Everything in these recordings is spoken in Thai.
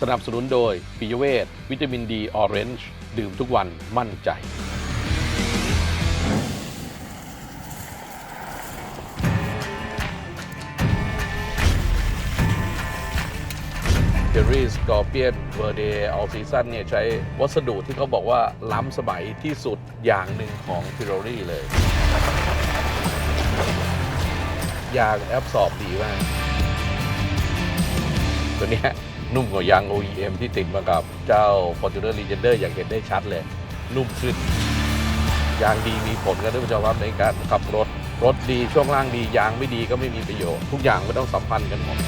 สนับสนุนโดยปิยเวทวิตามินดีออเรนจ์ดื่มทุกวันมั่นใจเ e อรี่สกอร์เปียนเวอร์เดย์ออลซีซันเนี่ยใช้วัสดุที่เขาบอกว่าล้ำสมัยที่สุดอย่างหนึ่งของฟิโรรี่เลย ยางแอบสอบดีมากตัวเนี้ย นุ่มกว่ายาง OEM ที่ติดมากับเจ้า Fortuner Legender อย่างเห็นได้ชัดเลย นุ่มขึ้น ยางดีมีผลกันท่านผู้ชมครับในการขับรถ รถดีช่วงล่างดี ยางไม่ดีก็ไม่มีประโยชน์ ทุกอย่างมันต้องสัมพันธ์กันหมด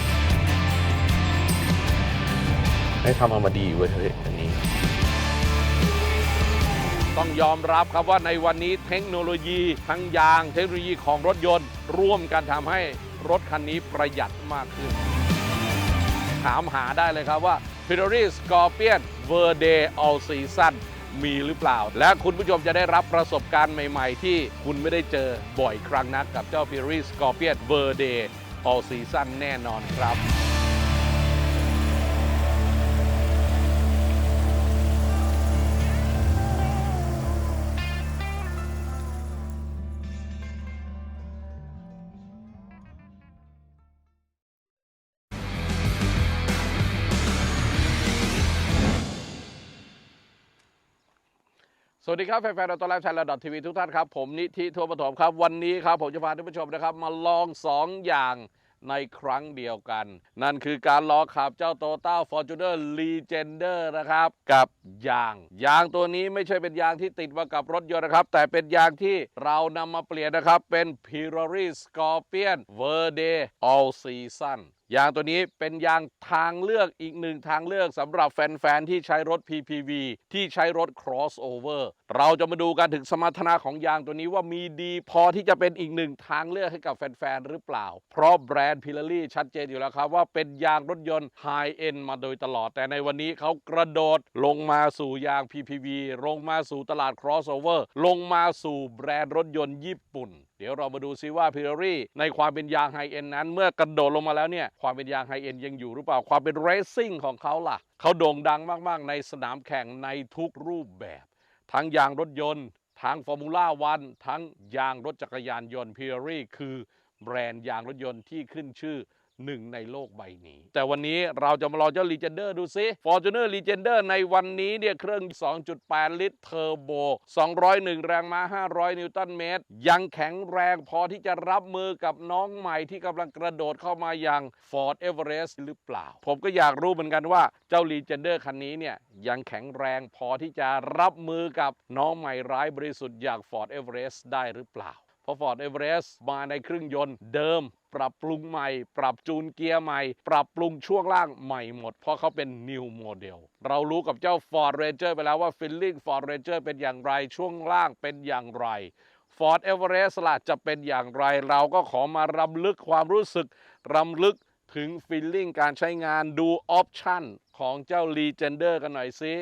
ให้ทำเอามาดีเว้ยเฮ้ยอันนี้ ต้องยอมรับครับว่าในวันนี้เทคโนโลยีทั้งยางเทคโนโลยีของรถยนต์ ร่วมกันทำให้รถคันนี้ประหยัดมากขึ้น ถามหาได้เลยครับว่า Ferrari Scorpion Verde All Season มีหรือเปล่า และคุณผู้ชมจะได้รับประสบการณ์ใหม่ๆ ที่คุณไม่ได้เจอบ่อยครั้งนักกับเจ้า Ferrari Scorpion Verde All Season แน่นอนครับ วัสดีครับแฟนๆเราตอนไลฟ์ไทยระดับทีวีทุกท่านครับ ผมนิธิทัวปฐมครับ วันนี้ครับผมจะพาท่านผู้ชมนะครับ มาลอง 2 อย่างในครั้งเดียวกัน นั่นคือการลอขับเจ้า Toyota Fortuner Legender นะครับ กับยาง ยางตัวนี้ไม่ใช่เป็นยางที่ติดมากับรถยนต์นะครับ แต่เป็นยางที่เรานำมาเปลี่ยนนะครับ เป็น Pirelli Scorpion Verde All Season ยางตัวนี้เป็นยางทางเลือกอีกหนึ่งทางเลือกสำหรับแฟน ๆ ที่ใช้รถ PPV ที่ใช้รถ crossover เราจะมาดูกันถึงสมรรถนะของยางตัวนี้ว่ามีดีพอที่จะเป็นอีกหนึ่งทางเลือกให้กับแฟน ๆ หรือเปล่า เพราะแบรนด์พิลลี่ชัดเจนอยู่แล้วครับ ว่าเป็นยางรถยนต์ High End มาโดยตลอด แต่ในวันนี้เขากระโดดลงมาสู่ยาง PPV ลงมาสู่ตลาด crossover ลงมาสู่แบรนด์รถยนต์ญี่ปุ่น ดี๋ยวเรามาดูซิว่าพิ r ร r ในความเป็นยางไฮเอ็นนั้น เมื่อกระโดดลงมาแล้วเนี่ย ความเป็นยางไฮเอ็นยังอยู่หรือเปล่าความเป็นเรซซิ่งของเขาล่ะ เขาโด่งดังมาก ๆ ในสนามแข่งในทุกรูปแบบ ทั้งยางรถยนต์ ทั้งฟอร์มูล่าวันทั้งยางรถจักรยานยนต์พิ r ร r คือแบรนด์ยางรถยนต์ที่ขึ้นชื่อ หนึ่งในโลกใบนี้ แต่วันนี้เราจะมาลองเจ้า Legender ดูซิ Fortuner Legender ในวันนี้เนี่ยเครื่อง 2.8 ลิตรเทอร์โบ 201 แรงม้า 500 นิวตันเมตร ยังแข็งแรงพอที่จะรับมือกับน้องใหม่ที่กำลังกระโดดเข้ามาอย่าง Ford Everest หรือเปล่า ผมก็อยากรู้เหมือนกันว่าเจ้า Legender คันนี้เนี่ยยังแข็งแรงพอที่จะรับมือกับน้องใหม่ร้ายบริสุทธิ์อย่าง Ford Everest ได้หรือเปล่าเพราะ Ford Everest มาในเครื่องยนต์เดิม ปรับปรุงใหม่ ปรับจูนเกียร์ใหม่ ปรับปรุงช่วงล่างใหม่หมด เพราะเขาเป็น New Model เรารู้กับเจ้า Ford Ranger ไปแล้วว่า Feeling Ford Ranger เป็นอย่างไรช่วงล่างเป็นอย่างไร Ford Everest ล่ะจะเป็นอย่างไรเราก็ขอมารำลึกความรู้สึกรำลึกถึง Feeling การใช้งานดูออปชั่น ของเจ้า Legender กันหน่อยซิ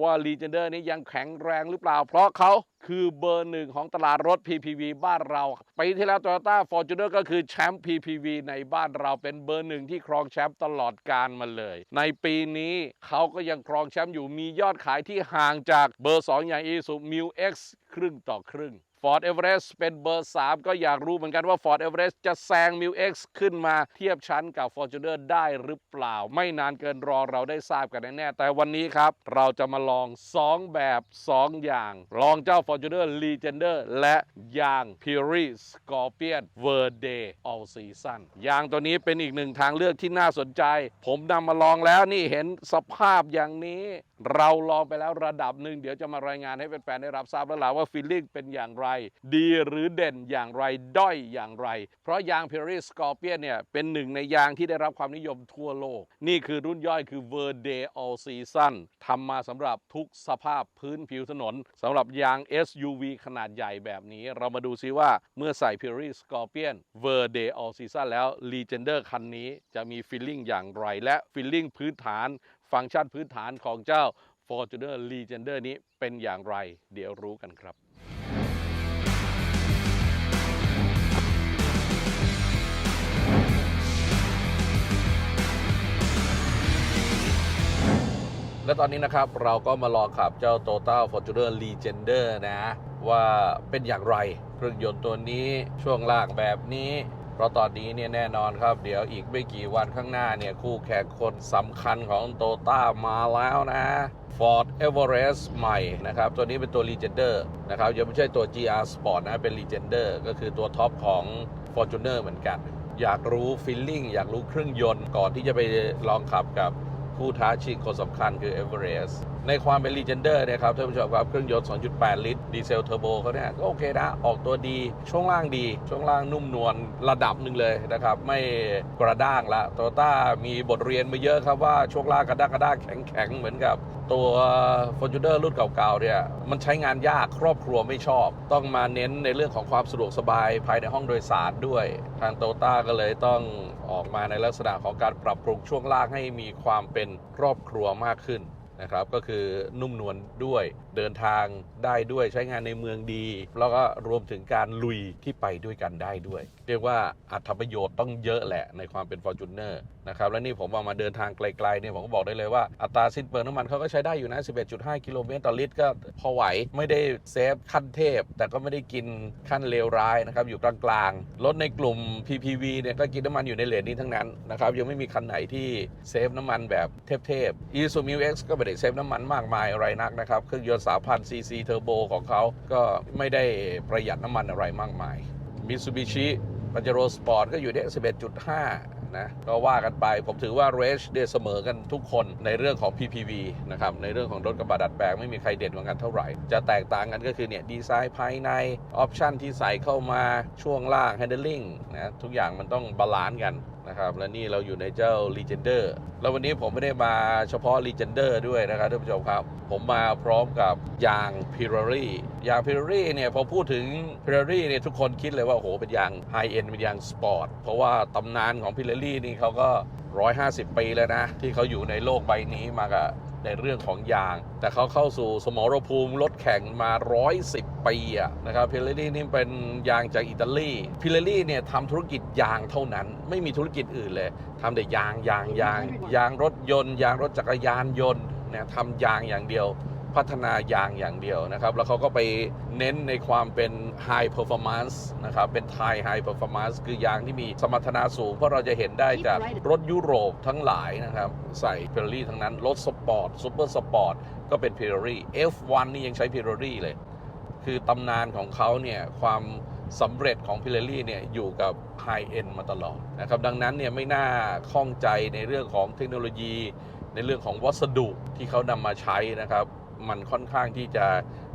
ว่า Legender นี้ยังแข็งแรงหรือเปล่า เพราะเขาคือเบอร์หนึ่งของตลาดรถ PPV บ้านเราปีที่แล้ว Toyota Fortuner ก็คือแชมป์ PPV ในบ้านเราเป็นเบอร์หนึ่งที่ครองแชมป์ตลอดการมาเลย ในปีนี้เขาก็ยังครองแชมป์อยู่มียอดขายที่ห่างจากเบอร์ 2 อย่าง Isuzu Mu X ครึ่งต่อครึ่ง Ford Everest เป็นเบอร์ 3 ก็อยากรู้เหมือนกันว่า Ford Everest จะแซง m i X ขึ้นมาเทียบชั้นกับ Fortuner ได้หรือเปล่า ไม่นานเกินรอเราได้ทราบกันแน่แต่วันนี้ครับ เราจะมาลอง 2 แบบ 2 อย่าง ลองเจ้า Fortuner Legender และยาง Puri Scorpion Verde All Season ยางตัวนี้เป็นอีกหนึ่งทางเลือกที่น่าสนใจ ผมนำมาลองแล้วนี่เห็นสภาพอย่างนี้ เราลองไปแล้วระดับหนึ่งเดี๋ยวจะมารายงานให้แฟนๆได้รับทราบแล้วล่ะว่าฟีลลิ่งเป็นอย่างไรดีหรือเด่นอย่างไรด้อยอย่างไร เพราะยาง p e r i Scorpion เนี่ยเป็นหนึ่งในยางที่ได้รับความนิยมทั่วโลก นี่คือรุ่นย่อยคือ Verde All Season ทำมาสำหรับทุกสภาพพื้นผิวถนนสำหรับยาง SUV ขนาดใหญ่แบบนี้ เรามาดูซิว่าเมื่อใส่ p e r i Scorpion Verde All Season แล้ว Legender คันนี้จะมีฟีลลิ่งอย่างไร และฟีลลิ่งพื้นฐาน ฟังก์ชันพื้นฐานของเจ้า Fortuner Legender นี้เป็นอย่างไร เดี๋ยวรู้กันครับ และตอนนี้นะครับเราก็มาลองขับเจ้า Toyota Fortuner Legender นะ ว่าเป็นอย่างไรเครื่องยนต์ตัวนี้ช่วงล่างแบบนี้ เพราะตอนนี้เนี่ยแน่นอนครับ เดี๋ยวอีกไม่กี่วันข้างหน้าเนี่ย คู่แข่งคนสำคัญของ t o ต้ามาแล้วนะ Ford Everest ใหม่นะครับ ตัวนี้เป็นตัว Legender นะครับยังไม่ใช่ตัว GR Sport นะเป็น Legender ก็คือตัวท็อปของ Fortuner เหมือนกัน อยากรู้ feeling อยากรู้เครื่องยนต์ก่อนที่จะไปลองขับกับ ผู้ท้าชิงคนสำคัญคือเอเวอเรสต์ในความเป็น Legender เนี่ยครับท่านผู้ชมครับ เครื่องยนต์ 2.8 ลิตร ดีเซลเทอร์โบเขาเนี่ยก็โอเคนะ ออกตัวดี ช่วงล่างดี ช่วงล่างนุ่มนวลระดับหนึ่งเลยนะครับ ไม่กระด้างละโตโยต้ามีบทเรียนมาเยอะครับว่า ช่วงล่างกระด้างกระด้างแข็งแข็งเหมือนกับตัว Fortuner รุ่นเก่าๆ เนี่ย มันใช้งานยากครอบครัวไม่ชอบ ต้องมาเน้นในเรื่องของความสะดวกสบายภายในห้องโดยสารด้วย ทางโตต้าก็เลยต้องออกมาในลักษณะของการปรับปรุงช่วงล่างให้มีความเป็นครอบครัวมากขึ้น นะครับก็คือนุ่มนวลด้วยเดินทางได้ด้วยใช้งานในเมืองดี แล้วก็รวมถึงการลุยที่ไปด้วยกันได้ด้วย เรียกว่าอัตประโยชน์ต้องเยอะแหละในความเป็น f o r t u n e r นะครับและนี่ผมเอามาเดินทางไกลๆเนี่ยผมก็บอกได้เลยว่าอัตราสิ้นเปลืองน้ำมันเขาก็ใช้ได้อยู่นะ 11.5 กิโลเมตรต่อลิตรก็พอไหวไม่ได้เซฟขั้นเทพ แต่ก็ไม่ได้กินขั้นเลวร้ายนะครับอยู่กลางๆรถในกลุ่ม PPV เนี่ยก็กินน้ำมันอยู่ในเลนนี้ทั้งนั้นนะครับยังไม่มีคันไหนที่เซฟน้ำมันแบบเทพๆ i s u m i X ก็ไม่ได้เซฟน้ำมันมากมายอะไรนักนะครับเครื่องยนต์3,000ซีซีเทอร์โบของเขาก็ไม่ได้ประหยัดน้ำมันอะไรมากมาย Mitsubishi Pajero Sport ก็อยู่ที่11.5 นะ ก็ว่ากันไป ผมถือว่าเรสเดเสมอกันทุกคนในเรื่องของ PPV นะครับ ในเรื่องของรถกระบะดัดแปลงไม่มีใครเด่นกว่ากันเท่าไหร่ จะแตกต่างกันก็คือเนี่ยดีไซน์ภายใน ออปชันที่ใส่เข้ามาช่วงล่าง handling นะทุกอย่างมันต้องบาลานซ์กัน นะครับและนี่เราอยู่ในเจ้า Legender แล้ววันนี้ผมไม่ได้มาเฉพาะ Legender ด้วยนะครับท่านผู้ชมครับ ผมมาพร้อมกับยาง p i r a r i ยาง p i r a r i เนี่ยพอพูดถึง p i r a r i เนี่ยทุกคนคิดเลยว่าโอ้โหเป็นยาง High End เป็นยางสปอร์ตเพราะว่าตำนานของ p i r a r i นี่เขาก็ 150 ปีแล้วนะ ที่เขาอยู่ในโลกใบนี้มากับในเรื่องของยาง แต่เขาเข้าสู่สมรภูมิรถแข่งมา 110 ปีอะนะครับพิเลรี่นี่เป็นยางจากอิตาลีพิเลรี่เนี่ยทำธุรกิจยางเท่านั้น ไม่มีธุรกิจอื่นเลยทำแต่ยางยางยางยางรถยนต์ ยางรถจักรยานยนต์เนี่ยทำยางอย่างเดียว พัฒนายางอย่างเดียวนะครับ แล้วเขาก็ไปเน้นในความเป็น High Performance นะครับ เป็น Thai High Performance คือยางที่มีสมรรถนะสูง เพราะเราจะเห็นได้จากรถยุโรปทั้งหลายนะครับ ใส่เพ r รี่ทั้งนั้น รถสปอร์ตซูเปอร์สปอร์ตก็เป็นเพ r รี่ F1 นี่ยังใช้เพ r รี่เลย คือตำนานของเขาเนี่ยความสำเร็จของพิเรลี่เนี่ยอยู่กับไฮเอ็นมาตลอดนะครับดังนั้นเนี่ยไม่น่าข้องใจในเรื่องของเทคโนโลยี ในเรื่องของวัสดุที่เขานำมาใช้นะครับ มันค่อนข้างที่จะ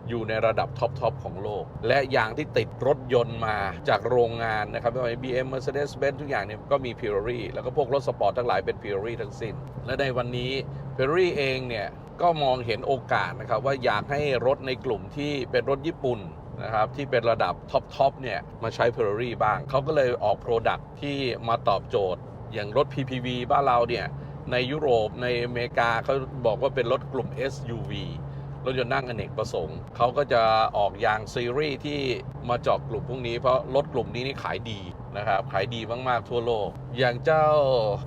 อยู่ในระดับท็อปทอปของโลก และอย่างที่ติดรถยนต์มาจากโรงงานนะครับไม่ว่าจะ BM Mercedes Benz ทุกอย่างเนี่ยก็มี Pirelli แล้วก็พวกรถสปอร์ตทั้งหลายเป็น Pirelli ทั้งสิ้น และในวันนี้ Pirelli เองเนี่ยก็มองเห็นโอกาสนะครับว่าอยากให้รถในกลุ่มที่เป็นรถญี่ปุ่นนะครับที่เป็นระดับท็อปทอปเนี่ยมาใช้ p e r r y บ้าง เขาก็เลยออก Product ที่มาตอบโจทย์ อย่างรถ PPV บ้านเราเนี่ยในยุโรปในอเมริกาเขาบอกว่าเป็นรถกลุ่ม SUV รถยนต์นั่งอเนกประสงค์เขาก็จะออกยางซีรีส์ที่มาเจาะกลุ่มพวกนี้เพราะรถกลุ่มนี้นี่ขายดีนะครับขายดีมาก ๆ ทั่วโลก อย่างเจ้า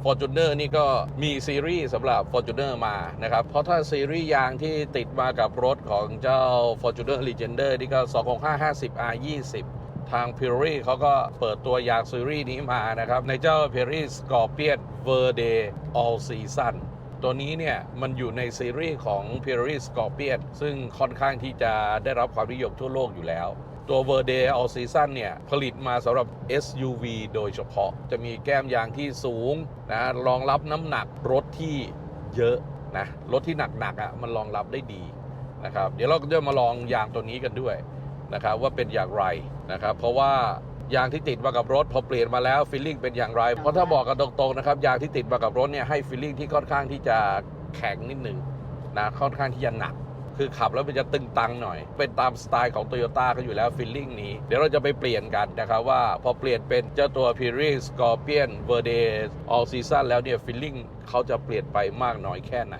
Fortuner นี่ก็มีซีรีส์สำหรับ Fortuner มานะครับ เพราะถ้าซีรีส์ยางที่ติดมากับรถของเจ้า Fortuner Legender นี่ก็ 265 50 R20 ทาง p i r e เขาก็เปิดตัวยางซีรีส์นี้มานะครับ ในเจ้า p i r e Scorpion Verde All Season ตัวนี้เนี่ยมันอยู่ในซีรีส์ของ p i r e Scorpion ซึ่งค่อนข้างที่จะได้รับความนิยมทั่วโลกอยู่แล้ว ตัว Verde All Season เนี่ย ผลิตมาสำหรับ SUV โดยเฉพาะจะมีแก้มยางที่สูงนะรองรับน้ำหนักรถที่เยอะนะรถที่หนักๆอะมันรองรับได้ดีนะครับเดี๋ยวเราก็จะมาลองยางตัวนี้กันด้วยนะครับว่าเป็นอย่างไรนะครับเพราะว่า ยางที่ติดมากับรถพอเปลี่ยนมาแล้วฟีลลิ่งเป็นอย่างไร เพราะถ้าบอกกันตรงๆนะครับยางที่ติดมากับรถเนี่ยให้ฟีลลิ่งที่ค่อนข้างที่จะแข็งนิดหนึ่งนะค่อนข้างที่จะหนัก คือขับแล้วมันจะตึงตังหน่อย เป็นตามสไตล์ของ t o y ยต้ก็อยู่แล้วฟีลลิ่งนี้ เดี๋ยวเราจะไปเปลี่ยนกันนะครับว่าพอเปลี่ยนเป็นเจ้าตัว p i r i Scorpion Verde All Season แล้วเนี่ยฟีลลิ่งเขาจะเปลี่ยนไปมากน้อยแค่ไหน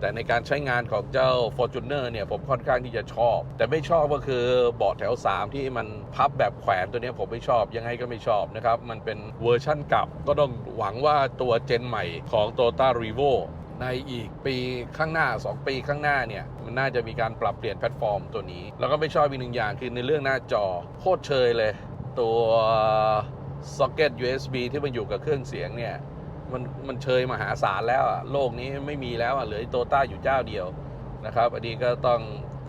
แต่ในการใช้งานของเจ้า Fortuner เนี่ยผมค่อนข้างที่จะชอบ แต่ไม่ชอบก็คือเบาะแถว 3 ที่มันพับแบบแขวนตัวนี้ผมไม่ชอบยังไงก็ไม่ชอบนะครับ มันเป็นเวอร์ชั่นเก่าก็ต้องหวังว่าตัวเจนใหม่ของ Toyota r e v o ในอีกปีข้างหน้า 2 ปีข้างหน้าเนี่ย มันน่าจะมีการปรับเปลี่ยนแพลตฟอร์มตัวนี้ แล้วก็ไม่ชอบอีกหนึ่งอย่างคือในเรื่องหน้าจอโคตรเชยเลย ตัวซ็อกเก็ต USB ที่มันอยู่กับเครื่องเสียงเนี่ย มันมันเชยมหาศาลแล้วอะโลกนี้ไม่มีแล้วอะเหลือโตต้าอยู่เจ้าเดียวนะครับ อันนี้ก็ต้อง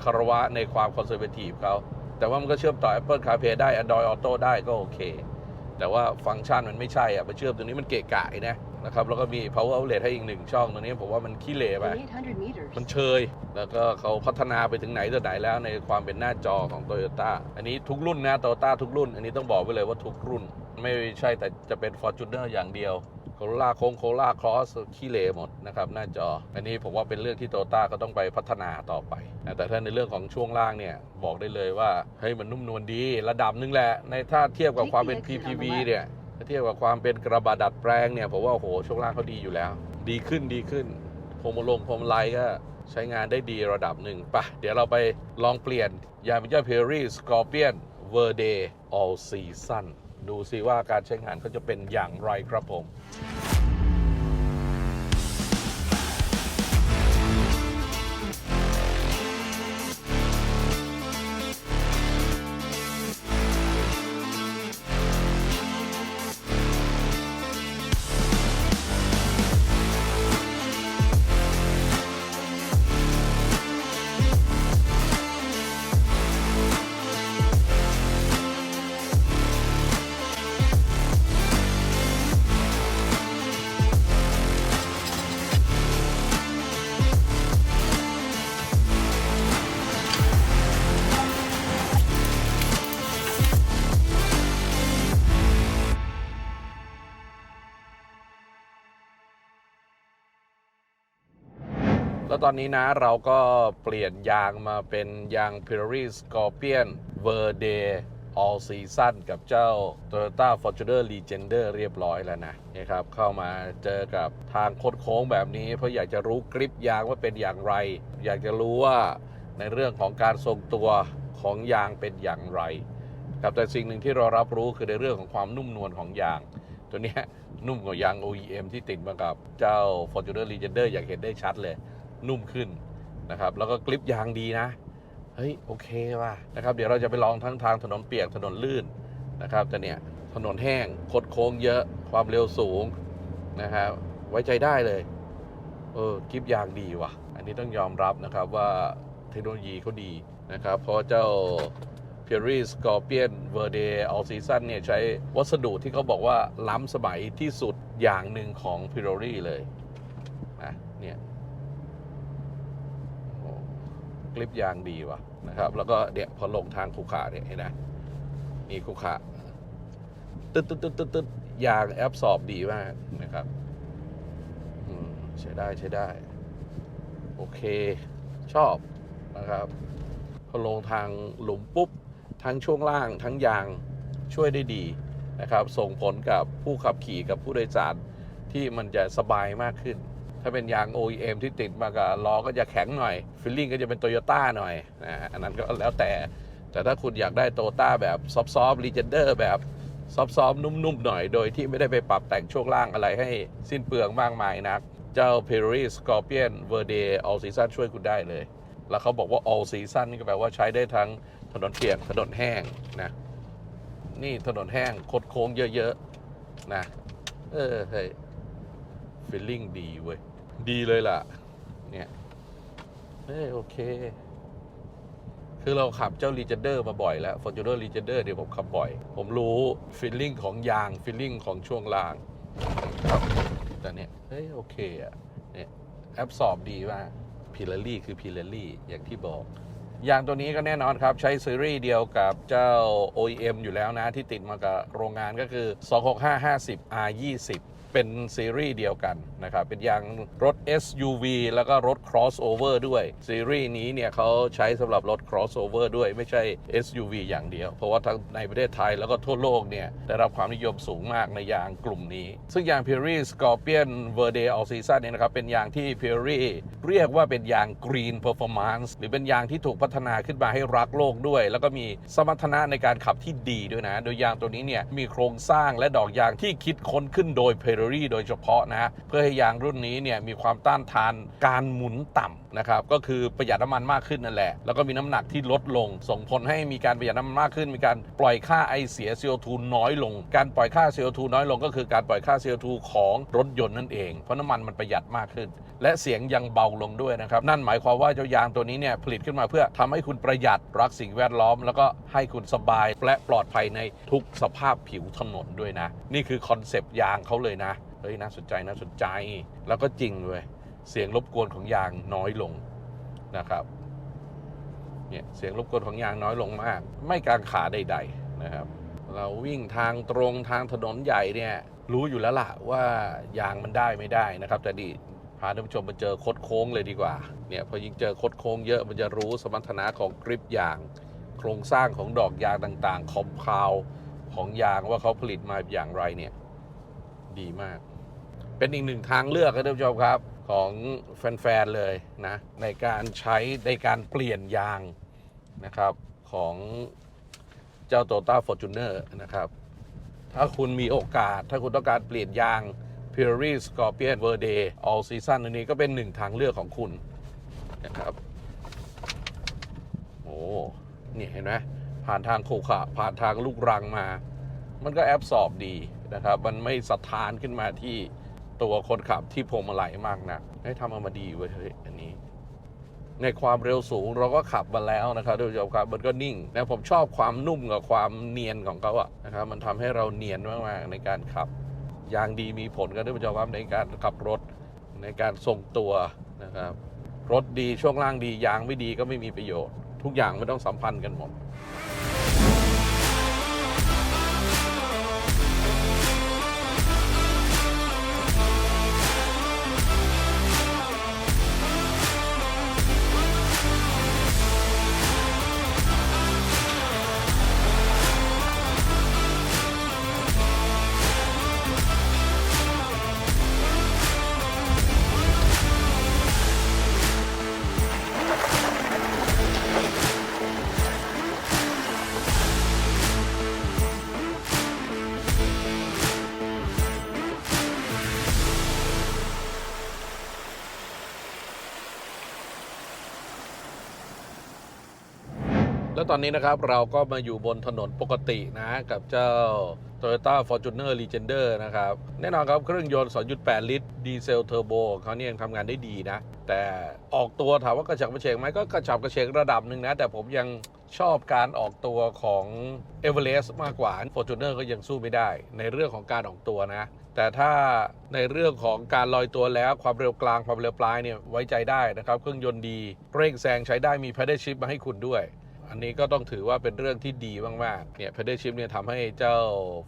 คารวะในความคอนเซอร์เวทีฟเขาแต่ว่ามันก็เชื่อมต่อ Apple CarPlay ได้ Android Auto ได้ก็โอเค แต่ว่าฟังก์ชันมันไม่ใช่อะไปเชื่อมตัวนี้มันเกะกะนะนะครับแล้วก็มี power outlet ให้อีกหนึ่งช่องตัวนี้ผมว่ามันขี้เหร่ไป In 800 meters. มันเชย แล้วก็เขาพัฒนาไปถึงไหนต่อไหนแล้วในความเป็นหน้าจอของ t o y ยต้อันนี้ทุกรุ่นนะโตโยต้าทุกรุ่น อันนี้ต้องบอกไว้เลยว่าทุกรุ่น ไม่ใช่แต่จะเป็น Fortuner อย่างเดียว โคโรล่าโค้งโคโรล่าครอสขี้เหร่หมดนะครับหน้าจอ อันนี้ผมว่าเป็นเรื่องที่โตโยต้าก็ต้องไปพัฒนาต่อไปนะแต่ถ้าในเรื่องของช่วงล่างเนี่ย บอกได้เลยว่าเฮ้ยมันนุ่มนวลดี ระดับหนึงแหละ ในถ้าเทียบกับความเป็น PPV เนี่ยถ้าเทียบกับความเป็นกระบะดัดแปลงเนี่ยผมว่าโอ้โหช่วงล่างเขาดีอยู่แล้ว ดีขึ้นดีขึ้นพวงมาลงพวงมาลัยก็ใช้งานได้ดีระดับหนึ่งไปะเดี๋ยวเราไปลองเปลี่ยนยามิยาเพรีสกอร์เปียนเวอร์เดย์ออลซีซั่น ดูสิว่าการใช้งานเขาจะเป็นอย่างไรครับผม แล้วตอนนี้นะเราก็เปลี่ยนยางมาเป็นยาง Pirelli Scorpion Verde All Season กับเจ้า Toyota Fortuner Legender เรียบร้อยแล้วนะนะครับเข้ามาเจอกับทางโคดโค้งแบบนี้ เพราะอยากจะรู้กริปยางว่าเป็นอย่างไร อยากจะรู้ว่าในเรื่องของการทรงตัวของยางเป็นอย่างไรครับแต่สิ่งหนึ่งที่เรารับรู้คือในเรื่องของความนุ่มนวลของยาง ตัวนี้นุ่มกว่ายาง OEM ที่ติดมากับเจ้า Fortuner Legender อย่างเห็นได้ชัดเลย นุ่มขึ้นนะครับ แล้วก็กริปยางดีนะ เฮ้ย โอเคว่ะนะครับ เดี๋ยวเราจะไปลองทั้งทางถนนเปียกถนนลื่นนะครับ แต่เนี่ยถนนแห้งคดโค้งเยอะความเร็วสูงนะครับ ไว้ใจได้เลย เออกริปยางดีว่ะ อันนี้ต้องยอมรับนะครับว่าเทคโนโลยีเขาดีนะครับ เพราะเจ้า p i r i Scorpion Verde All Season เนี่ยใช้วัสดุที่เขาบอกว่าล้ำสมัยที่สุดอย่างหนึ่งของ Pirelli เลยนะเนี่ย โอ้ กลิปยางดีว่ะนะครับ แล้วก็เนี่ยพอลงทางคูขาเนี่ยเห็นไหมมีคูขาตึ๊ดตึ๊ดตึ๊ดตึ๊ดตึ๊ดยางแอบสอบดีมากนะครับอืมใช้ได้ใช้ได้ โอเค ชอบนะครับ พอลงทางหลุมปุ๊บ ทั้งช่วงล่างทั้งยางช่วยได้ดีนะครับ ส่งผลกับผู้ขับขี่กับผู้โดยสารที่มันจะสบายมากขึ้น ถ้าเป็นยาง OEM ที่ติดมากับล้อก็จะแข็งหน่อยฟิลลิ่งก็จะเป็นโตโยต้าหน่อยนะอันนั้นก็แล้วแต่ แต่ถ้าคุณอยากได้โตโยต้าแบบซอฟต์ๆรีเจนเดอร์แบบซอฟต์ๆนุ่มๆหน่อยโดยที่ไม่ได้ไปปรับแต่งช่วงล่างอะไรให้สิ้นเปลืองมากมายนัก เจ้า p e r i Scorpion Verde All Season ช่วยคุณได้เลย แล้วเขาบอกว่า all season นี่ก็แปลว่าใช้ได้ทั้งถนนเปียกถนนแห้งนะนี่ถนนแห้งคดโค้งเยอะๆนะ เออเฮ้ยฟีลลิ่งดีเว้ย ดีเลยล่ะ เนี่ยเฮ้ยโอเค คือเราขับเจ้า Legender มาบ่อยแล้ว Fortuner Legender เดี๋ยวผมขับบ่อย ผมรู้ฟีลลิ่งของยางฟีลลิ่งของช่วงล่าง แต่เนี่ยเฮ้ยโอเคอะเนี่ยแอบสอบดีมากพิลลี่คือพิลลี่อย่างที่บอกยางตัวนี้ก็แน่นอนครับ ใช้ซีรีส์เดียวกับเจ้า OEM อยู่แล้วนะ ที่ติดมากับโรงงานก็คือ 26550 R20 เป็นซีรีส์เดียวกันนะครับ เป็นยางรถ SUV แล้วก็รถ crossover ด้วย ซีรีส์นี้เนี่ยเขาใช้สำหรับรถ crossover ด้วยไม่ใช่ SUV อย่างเดียว เพราะว่าทั้งในประเทศไทยแล้วก็ทั่วโลกเนี่ยได้รับความนิยมสูงมากในยางกลุ่มนี้ ซึ่งยาง p i r i Scorpion Verde All Season เนี่ยนะครับ เป็นยางที่ p i r i เรียกว่าเป็นยาง Green Performance หรือเป็นยางที่ถูกพัฒนาขึ้นมาให้รักโลกด้วย แล้วก็มีสมรรถนะในการขับที่ดีด้วยนะ โดยยางตัวนี้เนี่ยมีโครงสร้างและดอกยางที่คิดค้นขึ้นโดย p i r Pirelli โดยเฉพาะนะเพื่อให้ยางรุ่นนี้เนี่ยมีความต้านทานการหมุนต่ำนะครับก็คือประหยัดน้ำมันมากขึ้นนั่นแหละ แล้วก็มีน้ำหนักที่ลดลง ส่งผลให้มีการประหยัดน้ำมันมากขึ้น มีการปล่อยค่าไอเสีย CO2 น้อยลง การปล่อยค่า CO2 น้อยลงก็คือการปล่อยค่า CO2 ของรถยนต์นั่นเองเพราะน้ำมันมันประหยัดมากขึ้น และเสียงยังเบาลงด้วยนะครับ นั่นหมายความว่าเจ้ายางตัวนี้เนี่ยผลิตขึ้นมาเพื่อทำให้คุณประหยัดรักสิ่งแวดล้อม แล้วก็ให้คุณสบายและปลอดภัยในทุกสภาพผิวถนนด้วยนะ นี่คือคอนเซปต์ยางเขาเลยนะเฮ้ยน่าสนใจน่าสนใจ แล้วก็จริงเลยเสียงรบกวนของยางน้อยลงนะครับเนี่ยเสียงรบกวนของยางน้อยลงมาก ไม่กางขาใดๆนะครับ เราวิ่งทางตรงทางถนนใหญ่เนี่ยรู้อยู่แล้วล่ะว่ายางมันได้ไม่ได้นะครับ แต่ดี พาท่านผู้ชมมาเจอคดโค้งเลยดีกว่า เนี่ยพอยิ่งเจอคดโค้งเยอะมันจะรู้สมรรถนะของกริปยาง โครงสร้างของดอกยางต่างๆคอมพาวของยางว่าเขาผลิตมาอย่างไรเนี่ย ดีมาก เป็นอีกหนึ่งทางเลือกครับท่านผู้ชมครับของแฟนๆเลยนะ ในการใช้ในการเปลี่ยนยางนะครับของเจ้า Toyota Fortuner นะครับ ถ้าคุณมีโอกาส ถ้าคุณต้องการเปลี่ยนยาง Pirelli Scorpion Verde All Season อันนี้ก็เป็นหนึ่งทางเลือกของคุณนะครับโอ้นี่เห็นไหมผ่านทางโขกขะผ่านทางลูกรังมา มันก็แอบสอบดีนะครับ มันไม่สะท้านขึ้นมาที่ตัวคนขับที่พวงมาลัยมากนะให้ทำออกมาดีเว้ยเฮ้ยอันนี้ ในความเร็วสูงเราก็ขับมาแล้วนะครับทุกผู้ชมครับมันก็นิ่งนะผมชอบความนุ่มกับความเนียนของเขาอะนะครับมันทำให้เราเนียนมากๆในการขับ ยางดีมีผลกันทุกผู้ชมครับในการขับรถในการทรงตัวนะครับ รถดีช่วงล่างดียางไม่ดีก็ไม่มีประโยชน์ ทุกอย่างมันต้องสัมพันธ์กันหมด แล้วตอนนี้นะครับเราก็มาอยู่บนถนนปกตินะกับเจ้า Toyota Fortuner Legender นะครับ แน่นอนครับเครื่องยนต์ 2.8 ลิตร ดีเซลเทอร์โบเขาเนี่ยยังทำงานได้ดีนะ แต่ออกตัวถามว่ากระฉับกระเฉงไหมก็กระฉับกระเฉงระดับหนึ่งนะ แต่ผมยังชอบการออกตัวของ e v e r e s t มากกว่า Fortuner ก็ยังสู้ไม่ได้ ในเรื่องของการออกตัวนะ แต่ถ้าในเรื่องของการลอยตัวแล้วความเร็วกลางความเร็วปลายเนี่ยไว้ใจได้นะครับ เครื่องยนต์ดีเร่งแซงใช้ได้มี pedal shift มาให้คุณด้วย อันนี้ก็ต้องถือว่าเป็นเรื่องที่ดีมากๆ เนี่ย pedal shift เนี่ยทำให้เจ้า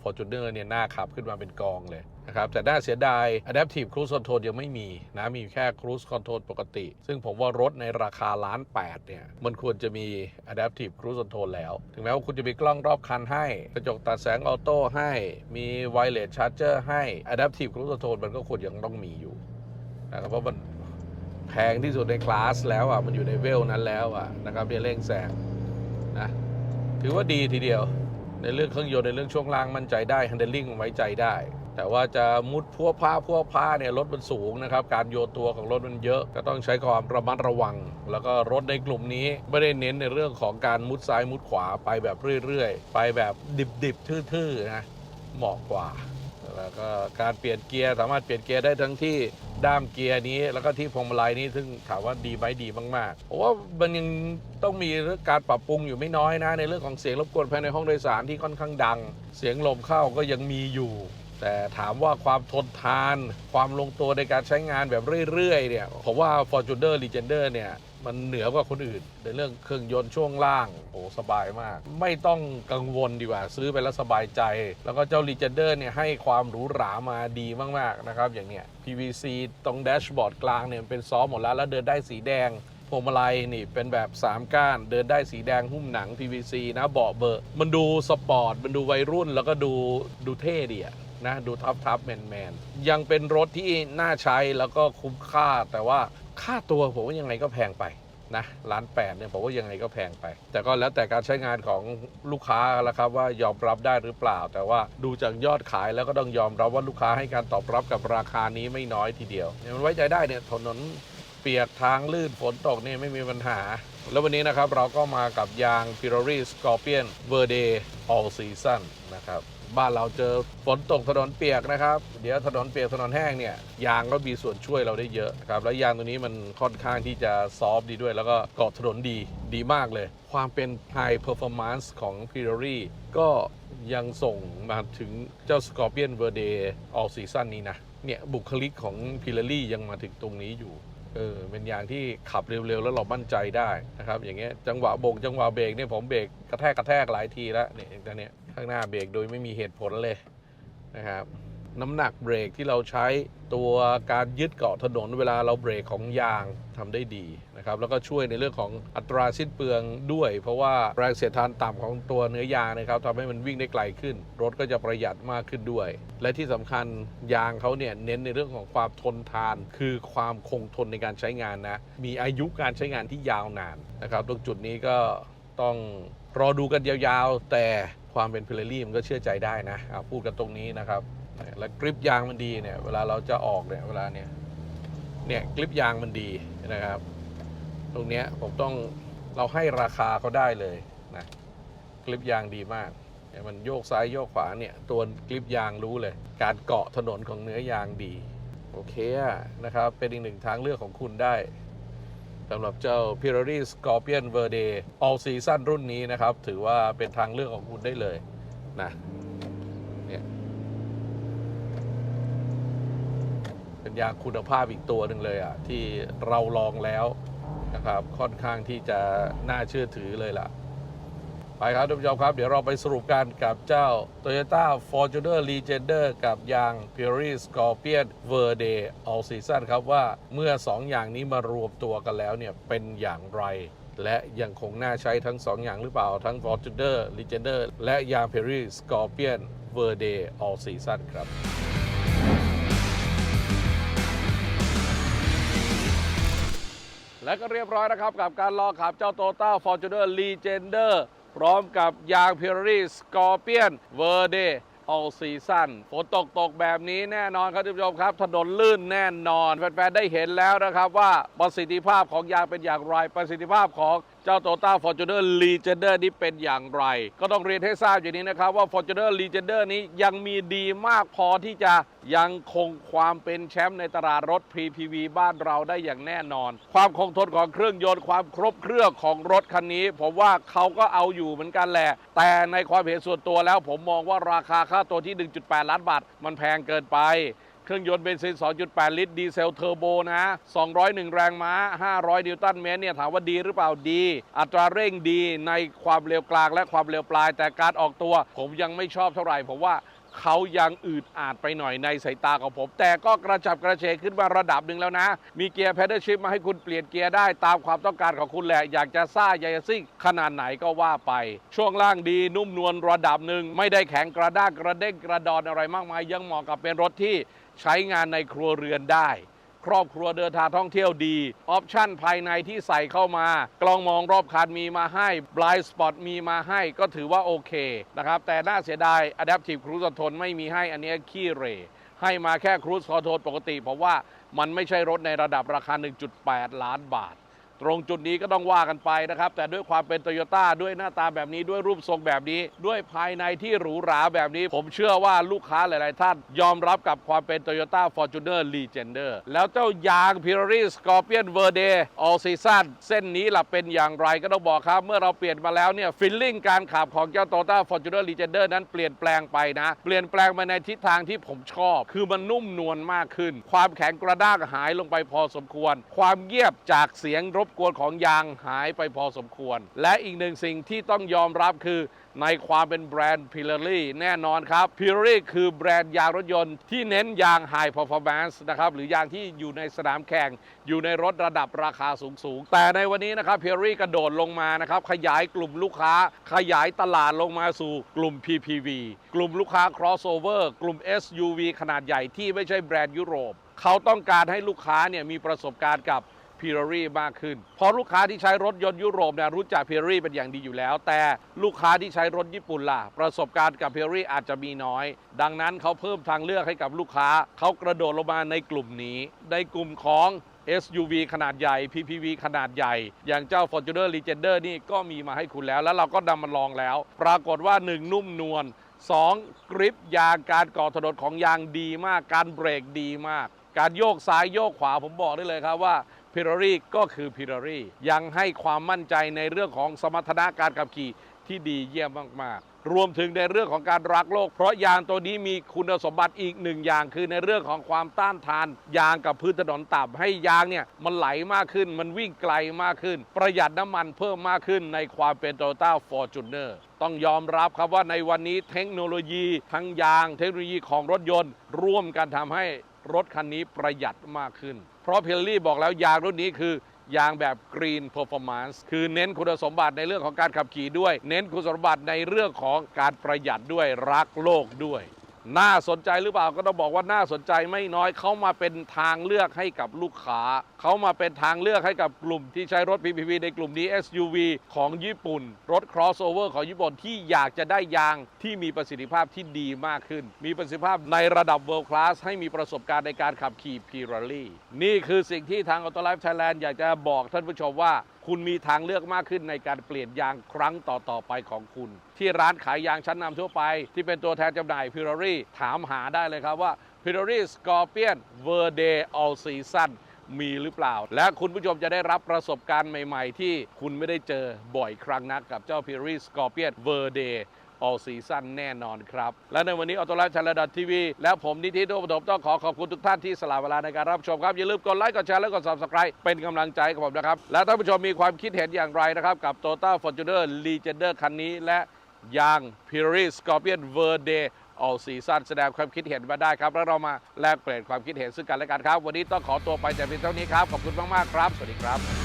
Fortuner เนี่ยหน้าขับขึ้นมาเป็นกองเลยนะครับ แต่น่าเสียดาย adaptive cruise control ยังไม่มีนะ มีแค่ cruise control ปกติ ซึ่งผมว่ารถในราคาล้านแปดเนี่ย มันควรจะมี adaptive cruise control แล้ว ถึงแม้ว่าคุณจะมีกล้องรอบคันให้ กระจกตัดแสงออโต้ให้ มี wireless charger ให้ adaptive cruise control มันก็ควรยังต้องมีอยู่นะครับเพราะมันแพงที่สุดในคลาสแล้วอะ มันอยู่ในเวลนั้นแล้วอะนะครับเนี่ยเร่งแซง นะถือว่าดีทีเดียว ในเรื่องเครื่องยนต์ในเรื่องช่วงล่างมั่นใจได้ handling ไว้ใจได้ แต่ว่าจะมุดพัวผ้าพัวผ้าเนี่ยรถมันสูงนะครับ การโยนตัวของรถมันเยอะ ก็ต้องใช้ความระมัดระวัง แล้วก็รถในกลุ่มนี้ไม่ได้เน้นในเรื่องของการมุดซ้ายมุดขวาไปแบบเรื่อยๆ ไปแบบดิบๆทื่อๆนะเหมาะกว่าแล้วก็การเปลี่ยนเกียร์สามารถเปลี่ยนเกียร์ได้ทั้งที่ ด้ามเกียร์นี้ แล้วก็ที่พวงมาลัยนี้ซึ่งถามว่าดีไหมดีมากๆเพราะว่ามันยังต้องมีเรื่องการปรับปรุงอยู่ไม่น้อยนะ ในเรื่องของเสียงรบกวนภายในห้องโดยสารที่ค่อนข้างดัง เสียงลมเข้าก็ยังมีอยู่ แต่ถามว่าความทนทาน ความลงตัวในการใช้งานแบบเรื่อยๆเนี่ยผมว่า Fortuner Legender เนี่ยมันเหนือกว่าคนอื่น ในเรื่องเครื่องยนต์ช่วงล่างโอ้สบายมาก ไม่ต้องกังวลดีกว่า ซื้อไปแล้วสบายใจ แล้วก็เจ้า Legender เนี่ยให้ความหรูหรามาดีมากๆนะครับอย่างเนี้ย PVC ตรงแดชบอร์ดกลางเนี่ยเป็นซอฟหมดแล้วแล้วเดินได้สีแดงพวงมาลัยนี่เป็นแบบ 3 ก้าน เดินได้สีแดงหุ้มหนัง PVC นะเบาะเบอร์ มันดูสปอร์ต มันดูวัยรุ่นแล้วก็ดูดูเท่ดีอะ นะ ดูทับทับแมนแมนยังเป็นรถที่น่าใช้แล้วก็คุ้มค่า แต่ว่าค่าตัวผมว่ายังไงก็แพงไปนะล้านแปดเนี่ยผมว่ายังไงก็แพงไป แต่ก็แล้วแต่การใช้งานของลูกค้าแล้วครับว่ายอมรับได้หรือเปล่า แต่ว่าดูจากยอดขายแล้วก็ต้องยอมรับว่าลูกค้าให้การตอบรับกับราคานี้ไม่น้อยทีเดียวมันไว้ใจได้เนี่ยถนนเปียกทางลื่นฝนตกเนี่ยไม่มีปัญหา แล้ววันนี้นะครับเราก็มากับยาง Pirelli Scorpion Verde All Season นะครับ บ้านเราเจอฝนตกถนนเปียกนะครับ เดี๋ยวถนนเปียกถนนแห้งเนี่ยยางก็มีส่วนช่วยเราได้เยอะนะครับแล้วยางตัวนี้มันค่อนข้างที่จะซอฟดีด้วย แล้วก็เกาะถนนดีดีมากเลย ความเป็น High Performance ของ Pirelli ก็ยังส่งมาถึงเจ้า Scorpion Verde All Season นี้นะเนี่ยบุคลิกของ Pirelli ยังมาถึงตรงนี้อยู่เออเป็นยางที่ขับเร็วๆ แล้วเรามั่นใจได้นะครับ อย่างเงี้ยจังหวะบกจังหวะเบรกเนี่ยผมเบรกกระแทกกระแทกหลายทีแล้วเนี่ยอย่างเนี้ย ข้างหน้าเบรกโดยไม่มีเหตุผลเลยนะครับ น้ำหนักเบรกที่เราใช้ตัวการยึดเกาะถนนเวลาเราเบรกของยางทำได้ดีนะครับ แล้วก็ช่วยในเรื่องของอัตราสิ้นเปลืองด้วย เพราะว่าแรงเสียดทานต่ำของตัวเนื้อยางนะครับทำให้มันวิ่งได้ไกลขึ้น รถก็จะประหยัดมากขึ้นด้วย และที่สำคัญยางเขาเนี่ยเน้นในเรื่องของความทนทาน คือความคงทนในการใช้งานนะ มีอายุการใช้งานที่ยาวนานนะครับ ตรงจุดนี้ก็ต้องรอดูกันยาวๆ แต่ ความเป็นพิเรลี่มันก็เชื่อใจได้นะพูดกันตรงนี้นะครับ และกริปยางมันดีเนี่ย เวลาเราจะออกเนี่ยเวลาเนี่ยเนี่ยกริปยางมันดีนะครับ ตรงเนี้ยผมต้องเราให้ราคาเขาได้เลยนะกริปยางดีมากมันโยกซ้ายโยกขวาเนี่ยตัวกริปยางรู้เลย การเกาะถนนของเนื้อยางดี โอเคนะครับ เป็นอีกหนึ่งทางเลือกของคุณได้ สำหรับเจ้า Pirelli Scorpion Verde All Season รุ่นนี้นะครับ ถือว่าเป็นทางเลือกของคุณได้เลยนะเนี่ยเป็นยางคุณภาพอีกตัวหนึ่งเลยอะ ที่เราลองแล้วนะครับ ค่อนข้างที่จะน่าเชื่อถือเลยล่ะ ไปครับท่านผู้ชมครับ เดี๋ยวเราไปสรุปกันกับเจ้า Toyota Fortuner Legender กับยาง Pirelli Scorpion Verde All Season ครับว่าเมื่อ 2 อย่างนี้มารวมตัวกันแล้วเนี่ยเป็นอย่างไร และยังคงน่าใช้ทั้ง 2 อย่างหรือเปล่า ทั้ง Fortuner Legender และยาง Pirelli Scorpion Verde All Season ครับและก็เรียบร้อยนะครับกับการลองขับเจ้า Toyota Fortuner Legender พร้อมกับยาง Pirelli Scorpion Verde All Season ฝนตกตกแบบนี้แน่นอนครับท่านผู้ชมครับ ถนนลื่นแน่นอน แฟนๆ ได้เห็นแล้วนะครับว่าประสิทธิภาพของยางเป็นอย่างไรประสิทธิภาพของ เจ้า Toyota Fortuner Legender นี้เป็นอย่างไร ก็ต้องเรียนให้ทราบอย่างนี้นะครับ ว่า Fortuner Legender นี้ยังมีดีมากพอที่จะยังคงความเป็นแชมป์ในตลาดรถ PPV บ้านเราได้อย่างแน่นอน ความคงทนของเครื่องยนต์ความครบเครื่องของรถคันนี้ ผมว่าเขาก็เอาอยู่เหมือนกันแหละ แต่ในความเห็นส่วนตัวแล้วผมมองว่าราคาค่าตัวที่ 1.8 ล้านบาทมันแพงเกินไป เครื่องยนต์เบนซิน 2.8 ลิตร ดีเซลเทอร์โบนะ 201 แรงม้า 500 นิวตันเมตรเนี่ย ถามว่าดีหรือเปล่าดี อัตราเร่งดีในความเร็วกลางและความเร็วปลาย แต่การออกตัว ผมยังไม่ชอบเท่าไหร่ ผมว่าเขายังอืดอาดไปหน่อยในสายตาของผม แต่ก็กระจับกระเฉงขึ้นมาระดับหนึ่งแล้วนะ มีเกียร์แพดเดิลชิพมาให้คุณเปลี่ยนเกียร์ได้ตามความต้องการของคุณแหละ อยากจะซ่าอยากจะซิ่งขนาดไหนก็ว่าไป ช่วงล่างดีนุ่มนวลระดับหนึ่งไม่ได้แข็งกระด้างกระเด้งกระดอนอะไรมากมาย ยังเหมาะกับเป็นรถที่ ใช้งานในครัวเรือนได้ ครอบครัวเดินทางท่องเที่ยวดี ออปชั่นภายในที่ใส่เข้ามา กล้องมองรอบคันมีมาให้ blind spot มีมาให้ก็ถือว่าโอเคนะครับ แต่น่าเสียดาย adaptive cruise control ไม่มีให้อันนี้ขี้เรให้มาแค่ cruise control ปกติ เพราะว่ามันไม่ใช่รถในระดับราคา 1.8 ล้านบาท ตรงจุดนี้ก็ต้องว่ากันไปนะครับ แต่ด้วยความเป็นโตโยต้าด้วยหน้าตาแบบนี้ด้วยรูปทรงแบบนี้ ด้วยภายในที่หรูหราแบบนี้ ผมเชื่อว่าลูกค้าหลาย ๆ ท่านยอมรับกับความเป็น Toyota Fortuner Legender แล้วเจ้ายาง Pirelli Scorpion Verde All Season เส้นนี้ล่ะเป็นอย่างไรก็ต้องบอกครับ เมื่อเราเปลี่ยนมาแล้วเนี่ยฟิลลิ่งการขับของเจ้า Toyota Fortuner Legender นั้นเปลี่ยนแปลงไปนะ เปลี่ยนแปลงมาในทิศทางที่ผมชอบ คือมันนุ่มนวลมากขึ้น ความแข็งกระด้างหายลงไปพอสมควร ความเงียบจากเสียงรบกวนของยางหายไปพอสมควร และอีกหนึ่งสิ่งที่ต้องยอมรับคือในความเป็นแบรนด์ Pirelli แน่นอนครับ Pirelli คือแบรนด์ยางรถยนต์ที่เน้นยาง High Performance นะครับหรือยางที่อยู่ในสนามแข่ง อยู่ในรถระดับราคาสูงๆ แต่ในวันนี้นะครับ Pirelli กระโดดลงมานะครับขยายกลุ่มลูกค้า ขยายตลาดลงมาสู่กลุ่ม PPV กลุ่มลูกค้า crossover กลุ่ม SUV ขนาดใหญ่ที่ไม่ใช่แบรนด์ยุโรป เขาต้องการให้ลูกค้าเนี่ยมีประสบการณ์กับ พิเรรี่มากขึ้น เพราะลูกค้าที่ใช้รถยนต์ยุโรปเนี่ยรู้จักพิเรรี่เป็นอย่างดีอยู่แล้ว แต่ลูกค้าที่ใช้รถญี่ปุ่นล่ะ ประสบการณ์กับพิเรรี่อาจจะมีน้อย ดังนั้นเขาเพิ่มทางเลือกให้กับลูกค้า เขากระโดดลงมาในกลุ่มนี้ ในกลุ่มของ SUV ขนาดใหญ่ PPV ขนาดใหญ่ อย่างเจ้า Fortuner Legender นี่ก็มีมาให้คุณแล้ว แล้วเราก็นำมาลองแล้ว ปรากฏว่า 1 นุ่มนวล 2 กริปยางการก่อถนนของยางดีมาก การเบรกดีมาก การโยกซ้ายโยกขวาผมบอกได้เลยครับว่า พิร r ีก็คือพิร r ียังให้ความมั่นใจในเรื่องของสมรรถนะการขับขี่ที่ดีเยี่ยมมาก ๆ รวมถึงในเรื่องของการรักโลก เพราะยางตัวนี้มีคุณสมบัติอีกหนึ่งอย่าง คือในเรื่องของความต้านทาน ยางกับพื้นถนนต่ำให้ยางเนี่ยมันไหลมากขึ้น มันวิ่งไกลมากขึ้น ประหยัดน้ำมันเพิ่มมากขึ้นในความเป็น Toyota Fortuner ต้องยอมรับครับว่าในวันนี้เทคโนโลยีทั้งยางเทคโนโลยีของรถยนต์ ร่วมกันทำให้รถคันนี้ประหยัดมากขึ้น เพราะเพลลี่บอกแล้วยางรุ่นนี้คือยางแบบ Green Performance คือเน้นคุณสมบัติในเรื่องของการขับขี่ด้วย เน้นคุณสมบัติในเรื่องของการประหยัดด้วยรักโลกด้วย น่าสนใจหรือเปล่าก็ต้องบอกว่าน่าสนใจไม่น้อยเขามาเป็นทางเลือกให้กับลูกค้าเขามาเป็นทางเลือกให้กับกลุ่มที่ใช้รถ PPV ในกลุ่มนี้ SUV ของญี่ปุ่น รถ crossover ของญี่ปุ่นที่อยากจะได้ยางที่มีประสิทธิภาพที่ดีมากขึ้น มีประสิทธิภาพในระดับ world class ให้มีประสบการณ์ในการขับขี่ p i r a l l y นี่คือสิ่งที่ทาง Auto Life Thailand อยากจะบอกท่านผู้ชมว่า คุณมีทางเลือกมากขึ้นในการเปลี่ยนยางครั้งต่อๆไปของคุณ ที่ร้านขายยางชั้นนำทั่วไป ที่เป็นตัวแทนจำหน่ายพิโรรี่ถามหาได้เลยครับว่าพิโรรี่สกอร์เปียนเวอร์เดย์ออลซีซั่นมีหรือเปล่า และคุณผู้ชมจะได้รับประสบการณ์ใหม่ๆ ที่คุณไม่ได้เจอบ่อยครั้งนักกับเจ้าพิโรรี่สกอร์เปียนเวอร์เดย์ All Season แน่นอนครับ และในวันนี้ออโตไลฟ์ชันระดับทีวีและผมนิติโตปฐมต้องขอขอบคุณทุกท่านที่สละเวลาในการรับชมครับ อย่าลืมกดไลค์กดแชร์และกด subscribe เป็นกำลังใจกับผมนะครับ และท่านผู้ชมมีความคิดเห็นอย่างไรนะครับ กับ Toyota Fortuner Legender คันนี้และยาง p i r a r y Scorpion Verde All Season แสดงความคิดเห็นมาได้ครับ แล้วเรามาแลกเปลี่ยนความคิดเห็นซึ่งกันและกันครับ วันนี้ต้องขอตัวไปแต่เพียงเท่านี้ครับ ขอบคุณมาก ๆ ครับ สวัสดีครับ